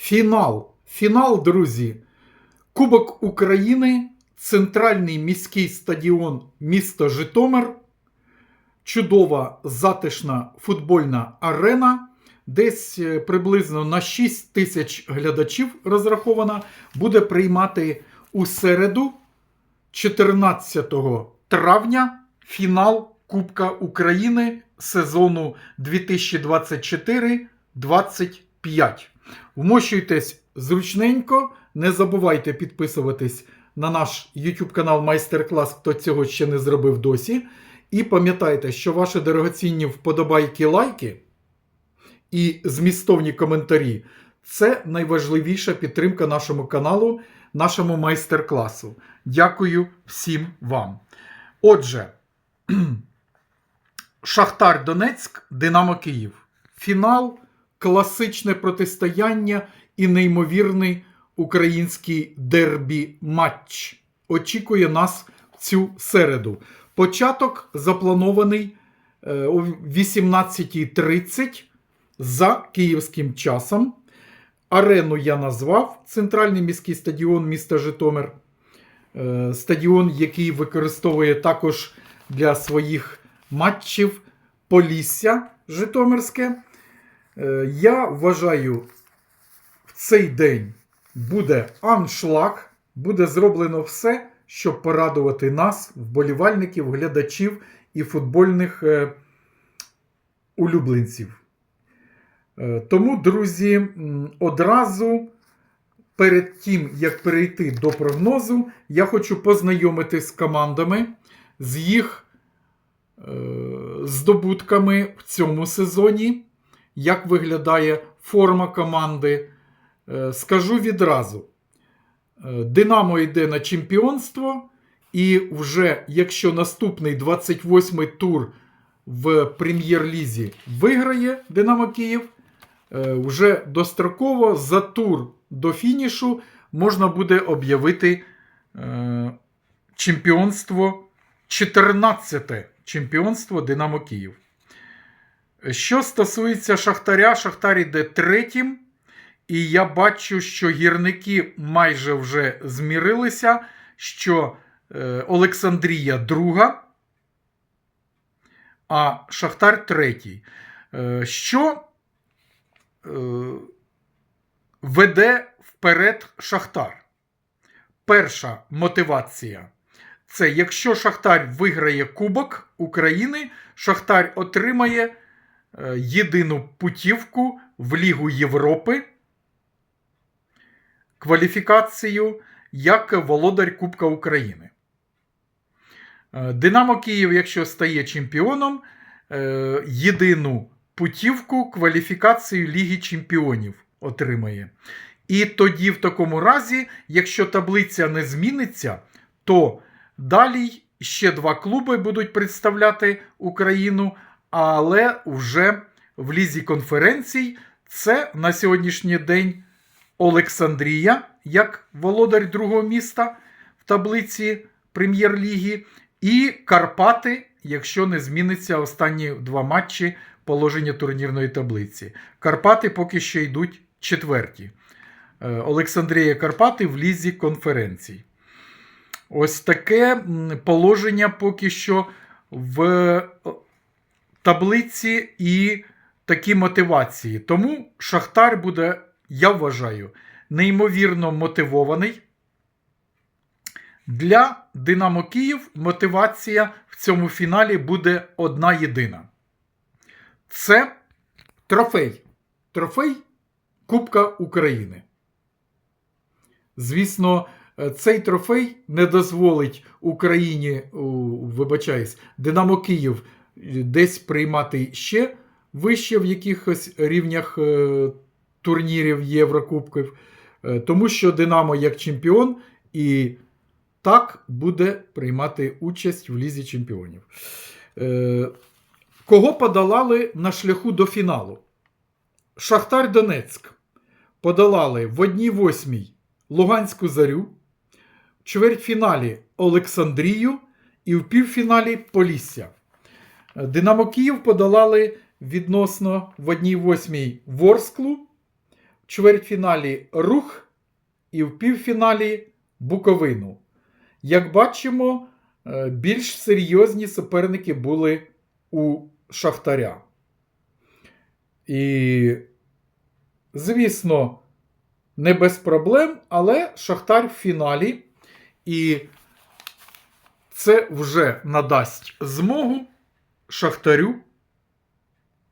Фінал. Фінал, друзі. Кубок України, центральний міський стадіон міста Житомир. Чудова затишна футбольна арена. Десь е, приблизно на 6 тисяч глядачів розрахована, буде приймати у середу, 14 травня, фінал Кубка України сезону 2024-25. Вмощуйтесь зручненько, не забувайте підписуватись на наш YouTube канал Майстер-клас, хто цього ще не зробив досі. І пам'ятайте, що ваші дорогоцінні вподобайки, лайки і змістовні коментарі це найважливіша підтримка нашому каналу, нашому майстер-класу. Дякую всім вам. Отже, Шахтар Донецьк, Динамо Київ. Фінал, класичне протистояння і неймовірний український дербі матч. Очікує нас в цю середу. Початок запланований е, о 18.30 за київським часом. Арену я назвав Центральний міський стадіон міста Житомир. Е, Стадіон, який використовує також для своїх матчів Полісся Житомирське. Е, Я вважаю, в цей день буде аншлаг, буде зроблено все, щоб порадувати нас, вболівальників, глядачів і футбольних е, улюбленців. Е, Тому, друзі, одразу перед тим, як перейти до прогнозу, я хочу познайомити з командами, з їх здобутками в цьому сезоні, як виглядає форма команди. Е, Скажу відразу: Е, Динамо йде на чемпіонство, і вже якщо наступний 28-й тур в прем'єр-лізі виграє Динамо Київ, е, вже достроково за тур до фінішу можна буде об'явити чемпіонство 14-те чемпіонство Динамо Київ. Що стосується Шахтаря, Шахтар іде третім. І я бачу, що гірники майже вже змірилися, що е, Олександрія друга, а Шахтар третій. Е, що е, веде вперед Шахтар? Перша мотивація. Це якщо Шахтар виграє Кубок України, Шахтар отримає єдину путівку в Лігу Європи кваліфікацію як володар Кубка України. Е, Динамо Київ, якщо стає чемпіоном, е, єдину путівку кваліфікацію Ліги Чемпіонів отримає. І тоді, в такому разі, якщо таблиця не зміниться, то далі ще два клуби будуть представляти Україну, але вже в лізі конференцій це на сьогоднішній день Олександрія як володар другого міста в таблиці Прем'єр-ліги, і Карпати, якщо не зміниться останні два матчі положення турнірної таблиці. Карпати поки що йдуть четверті. Е, Олександрія Карпати в лізі конференцій. Ось таке положення поки що в таблиці і такі мотивації. Тому Шахтар буде, я вважаю, неймовірно мотивований. Для Динамо Київ мотивація в цьому фіналі буде одна єдина. Це трофей. Трофей Кубка України. Звісно, цей трофей не дозволить Україні, вибачаюсь, Динамо Київ десь приймати ще вище в якихось рівнях е, турнірів Єврокубків, е, тому що Динамо як чемпіон і так буде приймати участь в Лізі чемпіонів. Е, Кого подолали на шляху до фіналу? Шахтар Донецьк подолали в 1-8 Луганську Зарю, в чвертьфіналі Олександрію і в півфіналі Полісся. Динамо Київ подолали відносно в 1-8 Ворсклу, в чвертьфіналі Рух і в півфіналі Буковину. Як бачимо, е, більш серйозні суперники були у Шахтаря. І, звісно, не без проблем, але Шахтар в фіналі. І це вже надасть змогу Шахтарю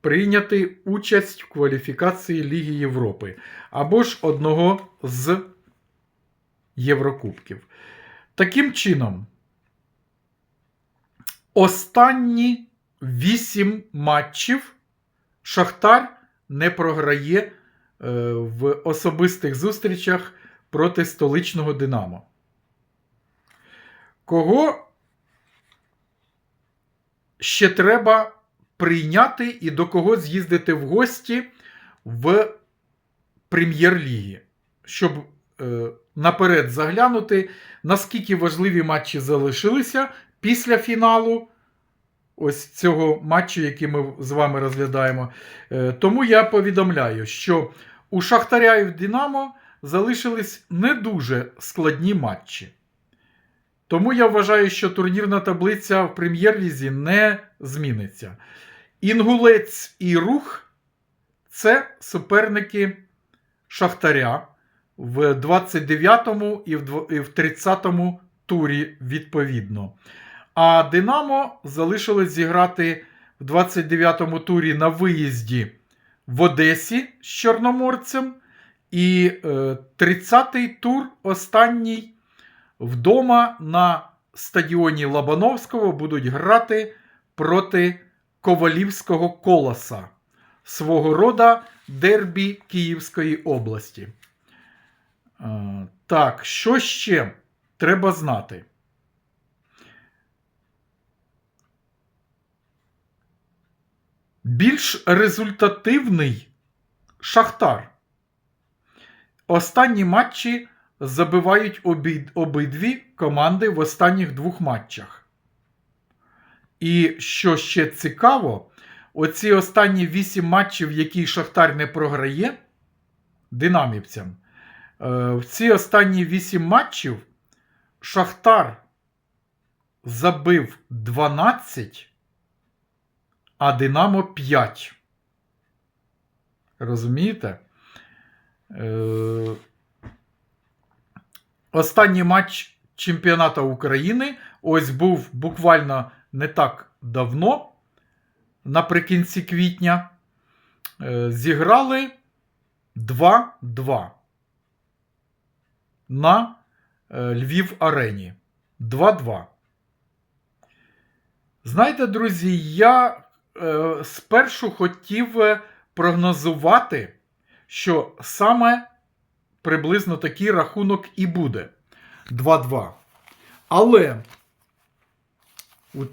прийняти участь в кваліфікації Ліги Європи або ж одного з Єврокубків. Таким чином, останні 8 матчів Шахтар не програє е, в особистих зустрічах проти столичного Динамо. Кого ще треба прийняти і до кого з'їздити в гості в прем'єр-лігі, щоб е, наперед заглянути, наскільки важливі матчі залишилися після фіналу. Ось цього матчу, який ми з вами розглядаємо. Е, Тому я повідомляю, що у Шахтаря і в Динамо залишились не дуже складні матчі. Тому я вважаю, що турнірна таблиця в прем'єр-лізі не зміниться. Інгулець і рух це суперники Шахтаря в 29-му і в 30-му турі відповідно. А Динамо залишилось зіграти в 29-му турі на виїзді в Одесі з Чорноморцем. І е, 30-й тур останній вдома на стадіоні Лобановського будуть грати проти Ковалівського колоса, свого рода дербі Київської області. Е, так, що ще треба знати? Більш результативний Шахтар. Останні матчі забивають обі... обидві команди в останніх двох матчах. І що ще цікаво, оці останні вісім матчів, які Шахтар не програє динамівцям, е, в ці останні вісім матчів Шахтар забив 12, а Динамо 5. Розумієте? Е, Останній матч чемпіонату України ось був буквально не так давно, наприкінці квітня. Е, Зіграли 2-2 на е, Львів Арені. 2-2. Знаєте, друзі, я е, спершу хотів прогнозувати, що саме приблизно такий рахунок і буде 2-2. Але,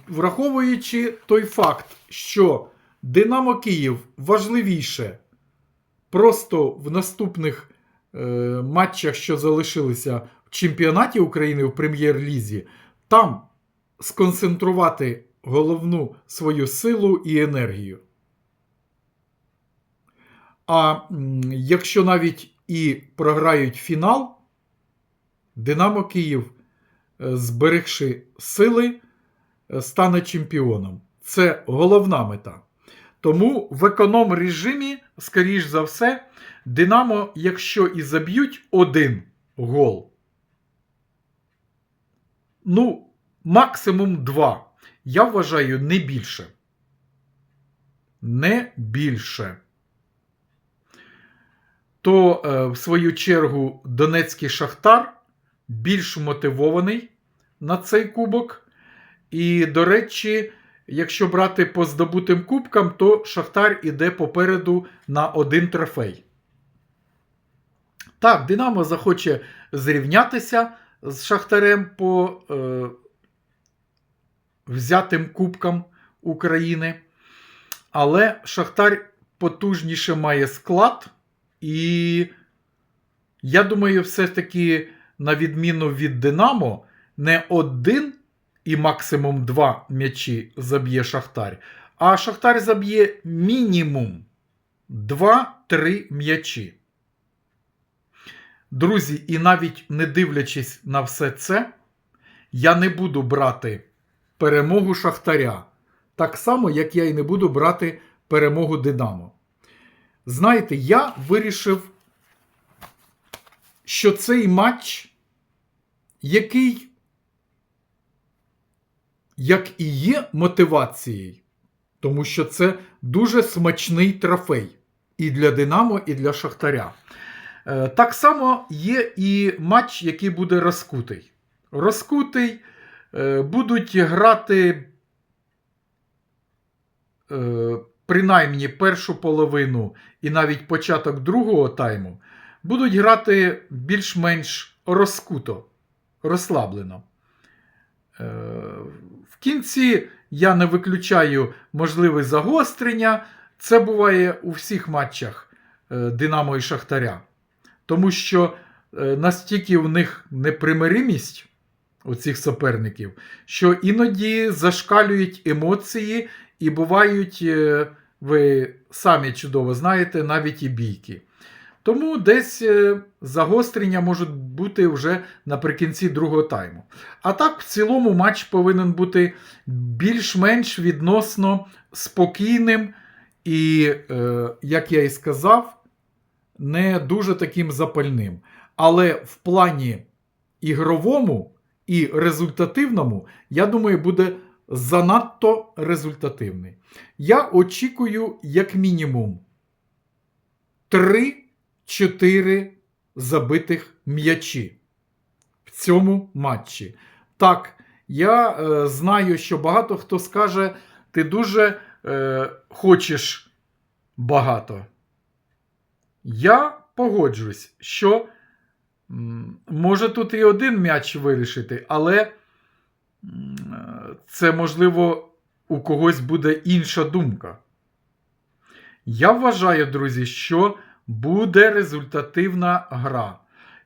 враховуючи той факт, що Динамо Київ важливіше просто в наступних е, матчах, що залишилися в чемпіонаті України в прем'єр-лізі, там сконцентрувати головну свою силу і енергію. А якщо навіть і програють фінал, Динамо Київ, е, зберегши сили, е, стане чемпіоном. Це головна мета. Тому в економ режимі, скоріш за все, Динамо, якщо і заб'ють один гол, ну, максимум два. Я вважаю не більше. Не більше то, е, в свою чергу, Донецький Шахтар більш мотивований на цей кубок. І, до речі, якщо брати по здобутим кубкам, то Шахтар іде попереду на один трофей. Так, Динамо захоче зрівнятися з Шахтарем по е, взятим кубкам України. Але Шахтар потужніше має склад. І я думаю, все-таки, на відміну від Динамо, не один і максимум два м'ячі заб'є Шахтар, а Шахтар заб'є мінімум 2-3 м'ячі. Друзі, і навіть не дивлячись на все це, я не буду брати перемогу Шахтаря. Так само, як я і не буду брати перемогу Динамо. Знаєте, я вирішив, що цей матч, який, як і є мотивацією, тому що це дуже смачний трофей і для Динамо, і для Шахтаря. Е, Так само є і матч, який буде розкутий. Розкутий е, будуть грати е, принаймні першу половину і навіть початок другого тайму. Будуть грати більш-менш розкуто, розслаблено. Е, В кінці я не виключаю можливе загострення. Це буває у всіх матчах е, Динамо і Шахтаря. Тому що е, настільки в них непримиримість у цих суперників, що іноді зашкалюють емоції і бувають, е, ви самі чудово знаєте, навіть і бійки. Тому десь е, загострення можуть бути вже наприкінці другого тайму. А так, в цілому, матч повинен бути більш-менш відносно спокійним і, е, як я і сказав, не дуже таким запальним. Але в плані ігровому і результативному, я думаю, буде занадто результативний. Я очікую, як мінімум, 3-4 забитих м'ячі в цьому матчі. Так, я е, знаю, що багато хто скаже, ти дуже е, хочеш багато. Я погоджуюсь, що може тут і один м'яч вирішити, але це можливо у когось буде інша думка. Я вважаю, друзі, що буде результативна гра.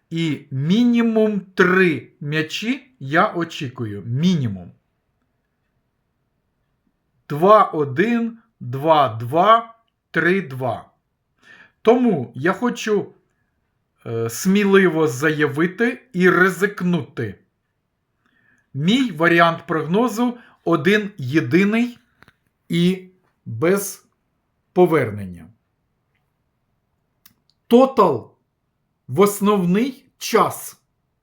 І мінімум 3 м'ячі я очікую. Мінімум. 2-1, 2-2, 3-2. Тому я хочу е, сміливо заявити і ризикнути. Мій варіант прогнозу один єдиний і без повернення. Тотал в основний час.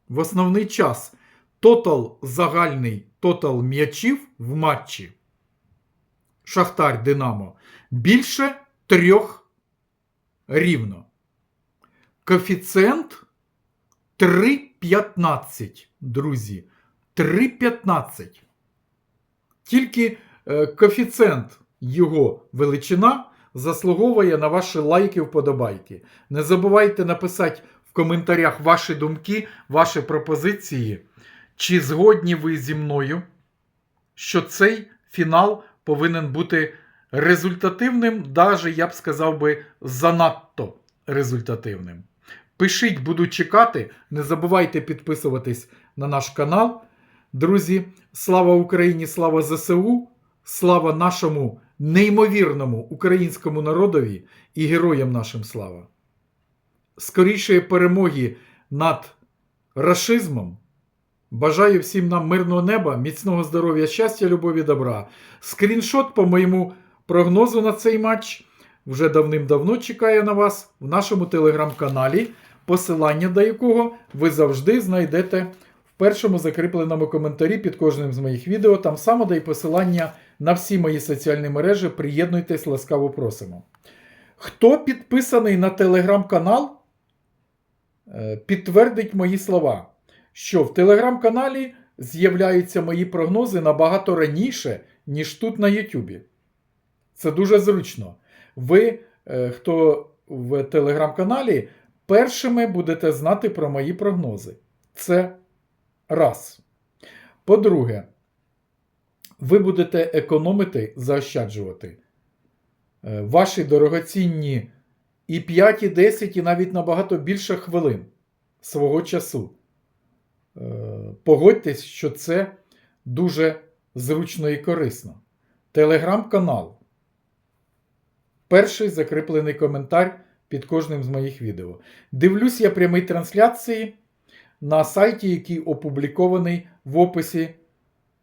В основний час. Тотал загальний тотал м'ячів в матчі. Шахтар Динамо. Більше трьох рівно. Коефіцієнт 3,15, друзі. 3,15. Тільки е, коефіцієнт його величина заслуговує на ваші лайки вподобайки. Не забувайте написати в коментарях ваші думки, ваші пропозиції, чи згодні ви зі мною, що цей фінал повинен бути результативним, навіть, я б сказав би, занадто результативним. Пишіть, буду чекати. Не забувайте підписуватись на наш канал. Друзі, слава Україні, слава ЗСУ, слава нашому неймовірному українському народові і героям нашим слава. Скорішої перемоги над рашизмом. Бажаю всім нам мирного неба, міцного здоров'я, щастя, любові, добра. Скріншот по моєму прогнозу на цей матч вже давним-давно чекає на вас в нашому телеграм-каналі, посилання до якого ви завжди знайдете першому закріпленому коментарі під кожним з моїх відео. Там само й посилання на всі мої соціальні мережі. Приєднуйтесь, ласкаво просимо. Хто підписаний на телеграм-канал, е, підтвердить мої слова, що в телеграм-каналі з'являються мої прогнози набагато раніше, ніж тут на Ютубі. Це дуже зручно. Ви, е, хто в телеграм-каналі, першими будете знати про мої прогнози. Це раз. По-друге, ви будете економити, заощаджувати е, ваші дорогоцінні і 5, і 10, і навіть набагато більше хвилин свого часу. Е, Погодьтесь, що це дуже зручно і корисно. Телеграм-канал. Перший закріплений коментар під кожним з моїх відео. Дивлюсь я прямі трансляції на сайті, який опублікований в описі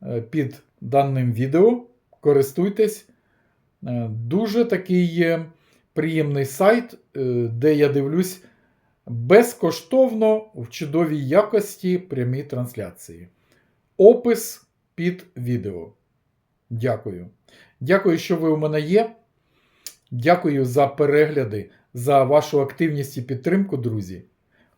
е, під даним відео. Користуйтесь. Е, Дуже такий приємний сайт, е, де я дивлюсь безкоштовно в чудовій якості прямі трансляції. Опис під відео. Дякую. Дякую, що ви у мене є. Дякую за перегляди, за вашу активність і підтримку, друзі.